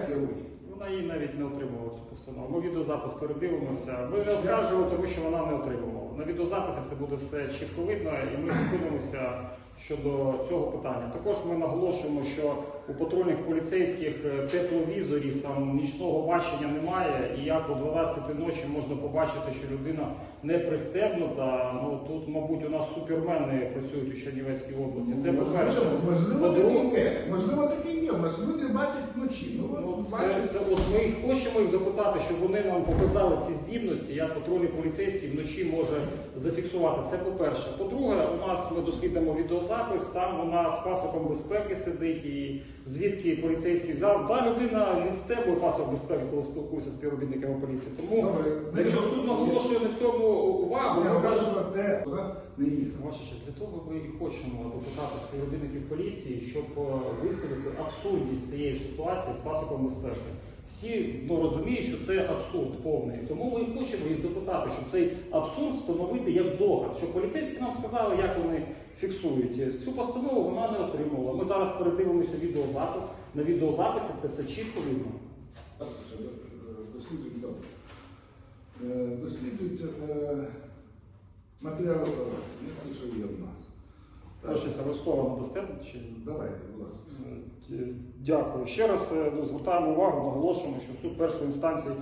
керує. Вона її навіть не отримувала цю постанову. Ми відеозапис передивимося. Ми не оскаржували, тому що вона не отримувала. На відеозаписі це буде все чітко видно, і ми зупинимося щодо цього питання. Також ми наголошуємо, що у патрульних поліцейських е, тепловізорів там нічного бачення немає, і як о 12 ночі можна побачити, що людина не пристебнута. Ну тут, мабуть, у нас супермени працюють у Чернівецькій області. Це по-перше. Можливо, По-друге. Можливо, таке є. Можливо, люди бачать вночі. Ну, Ну, це, бачать. це от ми їх хочемо їх допитати, щоб вони нам показали ці здібності, як патрульний поліцейський вночі може зафіксувати. Це по-перше. По-друге, у нас ми дослідимо відеозапис, там вона з пасоком безпеки сидить, і звідки поліцейський взяв. Та людина відстебує пасок безпеки, коли спілкується з співробітниками поліції. Тому, Добре, ми якщо суд наголошує на цьому увагу, Я ми кажу, кажемо. де не їхав. Честь, для того ми і хочемо допитати співробітників поліції, щоб е, висвітлити абсурдність цієї ситуації з пасоком безпеки. Всі ну, розуміють, що це абсурд повний. Тому ми хочемо їх допитати, щоб цей абсурд встановити як доказ, щоб поліцейські нам сказали, як вони фіксують. Цю постанову вона не отримувала. Ми зараз передивимося відеозапис. На відеозаписі це все чітко видно. Е, Досліджується е, матеріали провадження, те, що є в нас. Прошу, до себе? чи? Давайте, будь ласка. Е, Дякую. Ще раз е, звертаємо увагу, наголошуємо, що суд першої інстанції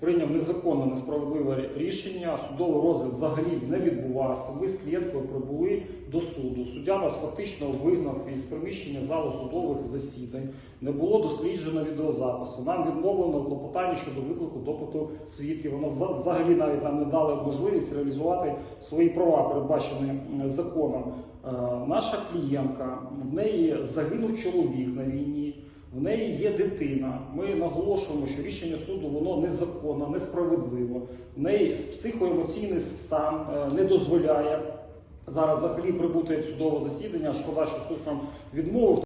прийняв незаконне, несправедливе рішення. Судовий розгляд взагалі не відбувався. Ми з клієнткою прибули до суду. Суддя нас фактично вигнав із приміщення залу судових засідань. Не було досліджено відеозапису. Нам відмовлено в клопотанні щодо виклику допиту свідків. Воно взагалі навіть нам не дали можливість реалізувати свої права, передбачені законом. Е, Наша клієнтка, в неї загинув чоловік на війні, в неї є дитина. Ми наголошуємо, що рішення суду воно незаконно, несправедливо. В неї психоемоційний стан е, не дозволяє зараз взагалі прибути судове засідання. Шкода, що суд нам відмовив.